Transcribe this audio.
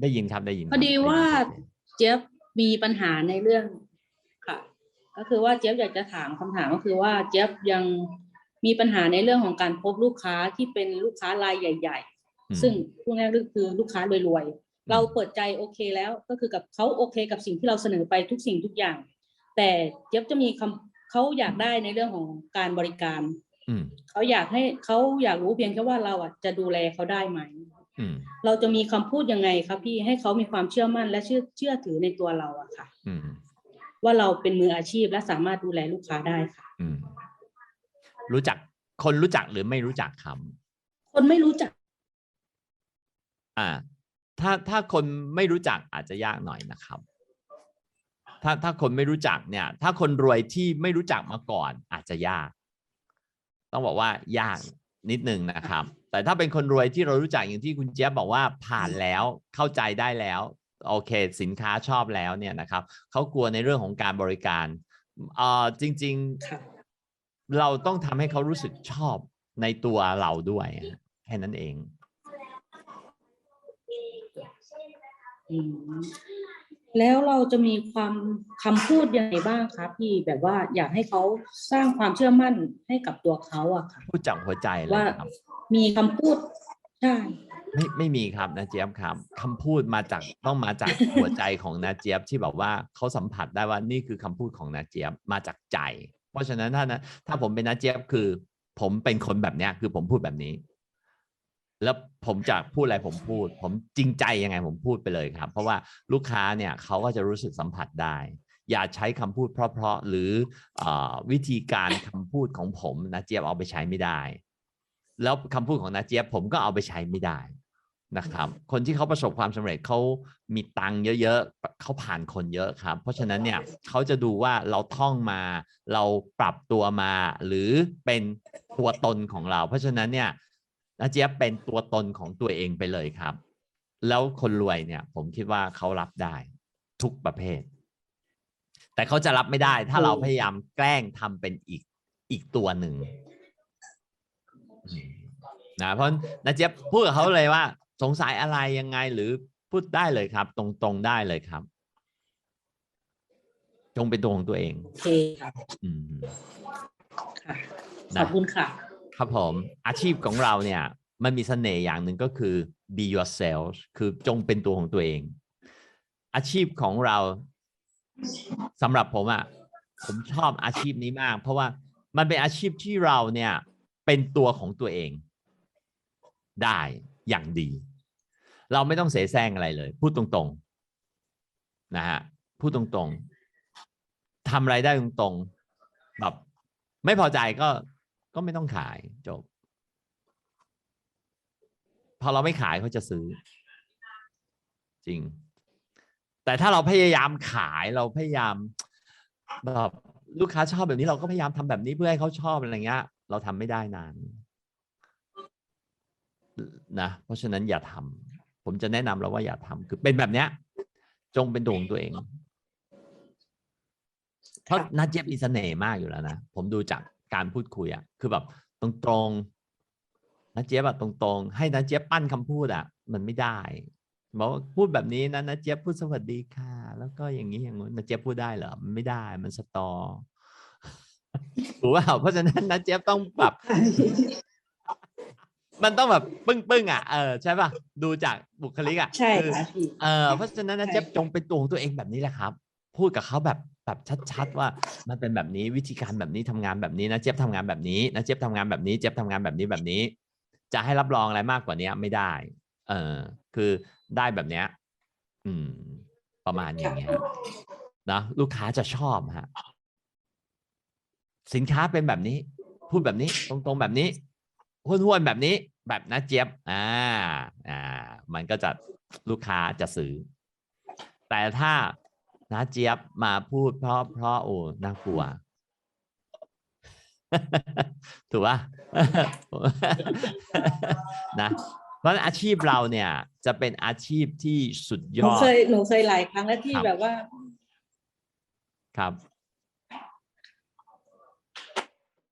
ได้ยินครับได้ยินพอดีว่าได้ยินชัดเจนเจี๊ยบมีปัญหาในเรื่องค่ะ ก็คือว่าเจี๊ยบอยากจะถามคำถามก็คือว่าเจี๊ยบยังมีปัญหาในเรื่องของการพบลูกค้าที่เป็นลูกค้ารายใหญ่อืมๆซึ่งพูดง่ายๆก็คือลูกค้ารวยๆเราเปิดใจโอเคแล้วก็คือกับเขาโอเค กับสิ่งที่เราเสนอไปทุกสิ่งทุกอย่าง แต่เจี๊ยบจะมีคำเขาอยากได้ในเรื่องของการบริการอืมเขาอยากให้เขาอยากรู้เพียงแค่ว่าเราอะจะดูแลเขาได้ไหมอืม เราจะมีคำพูดยังไงครับพี่ให้เขามีความเชื่อมั่นและเชื่อเชื่อถือในตัวเราอะค่ะอืมว่าเราเป็นมืออาชีพและสามารถดูแลลูกค้าได้ค่ะอืมรู้จักคนรู้จักหรือไม่รู้จักคำคนไม่รู้จัก อ่า ถ้าถ้าคนไม่รู้จักอาจจะยากหน่อยนะครับ ถ้าถ้าคนไม่รู้จักเนี่ย ถ้าคนรวยที่ไม่รู้จักมาก่อน อาจจะยาก ต้องบอกว่ายาก นิดนึงนะครับ แต่ถ้าเป็นคนรวยที่เรารู้จักอย่างที่คุณเจี๊ยบบอกว่าผ่านแล้วเข้าใจได้แล้วโอเค สินค้าชอบแล้วเนี่ยนะครับเขากลัวในเรื่องของการบริการเอ่อจริงค่ะๆเราต้องทำให้เขารู้สึกชอบในตัวเราด้วยแค่นั้นเองอืม แล้วเราจะมีความคำพูดยังไงบ้างคะพี่แบบว่าอยากให้เขาสร้างความเชื่อมั่นให้กับตัวเขาอะค่ะพูดจากหัวใจเลยว่าครับมีคำพูดใช่ไม่ไม่มีครับนาเจี๊ยบครับคำพูดมาจากต้องมาจากหัวใจของนาเจี๊ยบที่แบบว่าเขาสัมผัสได้ว่านี่คือคำพูดของนาเจี๊ยบมาจากใจ เพราะฉะนั้นถ้านะถ้าผมเป็นนาเจี๊ยบคือ ผมเป็นคนแบบเนี้ยคือผมพูดแบบนี้ แล้วผมจะพูดอะไรผมพูด ผมจริงใจยังไงผมพูดไปเลยครับ เพราะว่าลูกค้าเนี่ยเขาก็จะรู้สึกสัมผัสได้ อย่าใช้คำพูดเพราะๆหรืออวิธีการคำพูดของผมนาเจี๊ยบเอาไปใช้ไม่ได้ แล้วคำพูดของนาเจี๊ยบผมก็เอาไปใช้ไม่ได้นะครับคนที่เขาประสบความสำเร็จเขามีตังค์เยอะๆเขาผ่านคนเยอะครับ เพราะฉะนั้นเนี่ยเขาจะดูว่าเราท่องมา เราปรับตัวมา หรือเป็นตัวตนของเรา เพราะฉะนั้นเนี่ย นาเจี๊ยบเป็นตัวตนของตัวเองไปเลยครับ แล้วคนรวยเนี่ย ผมคิดว่าเขารับได้ทุกประเภท แต่เขาจะรับไม่ได้ ถ้าเราพยายามแกล้งทำเป็นอีกอีกตัวหนึ่งอืมนะเพราะนาเจี๊ยบพูดกับเขาเลยว่า สงสัยอะไรยังไงหรือพูดได้เลยครับ ตรงๆได้เลยครับ จงเป็นตัวของตัวเองโอเคค่ะอืมค่ะนะขอบคุณค่ะ ครับผมอาชีพของเราเนี่ยมันมีเสน่ห์อย่างหนึ่งก็คือ be yourself คือจงเป็นตัวของตัวเอง อาชีพของเราสำหรับผมอะ่ะผมชอบอาชีพนี้มาก เพราะว่ามันเป็นอาชีพที่เราเนี่ยเป็นตัวของตัวเอง ได้อย่างดี เราไม่ต้องเสแสร้งอะไรเลย พูดตรงๆนะฮะพูดตรงๆทำอะไรได้ตรงๆแบบไม่พอใจก็ ก็ไม่ต้องขายจบ พอเราไม่ขายเขาจะซื้อ จริง แต่ถ้าเราพยายามขายเราพยายามแบบลูกค้าชอบแบบนี้เราก็พยายามทำแบบนี้เพื่อให้เขาชอบอะไรเงี้ย เราทำไม่ได้นานนะเพราะฉะนั้นอย่าทำผมจะแนะนำเราว่าอย่าทำคือเป็นแบบเนี้ย จงเป็นตัวงตัวเองเพราะนัดเจี๊ยบมีเสน่ห์มากอยู่แล้วนะ ผมดูจาก การพูดคุยอะคือแบบตรงๆนัดเจี๊ยบอะตรงๆ ให้นัดเจี๊ยบปั้นคำพูดอะมันไม่ได้บอกว่าพูดแบบนี้นะนัดเจี๊ยบพูดสวัสดีค่ะ แล้วก็อย่างนี้อย่างนู้นนัดเจี๊ยบพูดได้เหรอมันไม่ได้มันสตอถูกป่าเพราะฉะนั้นนัดเจี๊ยบต้องแบบมันต้องแบบปึ้งๆอะเออใช่ป่ะดูจากบุคลิกอะใช่คือค่ะพี่เออเพราะฉะนั้นนะใช่เจ๊ยบจงเป็นตัวของตัวเองแบบนี้แหละครับ พูดกับเขาแบบแบบชัดๆ ว่ามันเป็นแบบนี้วิธีการแบบนี้ทำงานแบบนี้นะเจี๊ยบทำงานแบบนี้นะเจี๊ยบทำงานแบบนี้เจี๊ยบทำงานแบบนี้แบบนี้ จะให้รับรองอะไรมากกว่านี้ไม่ได้ เออ คือได้แบบเนี้ย อืม ประมาณอย่างเงี้ยนะลูกค้าจะชอบฮะสินค้าเป็นแบบนี้ พูดแบบนี้ ตรงๆแบบนี้ห้วนๆแบบนี้ แบบนะเจี๊ยบอ่า อ่า มันก็จะลูกค้าจะซื้อ แต่ถ้า นะเจี๊ยบมาพูดเพราะเพราะโอ้น่ากลัว ถูกป่ะนะเพราะฉะนั้นอาชีพเราเนี่ยจะเป็นอาชีพที่สุดหยนูอดเคยหนูเคยหลายครั้งแล้วที่ครับแบบว่า ครับ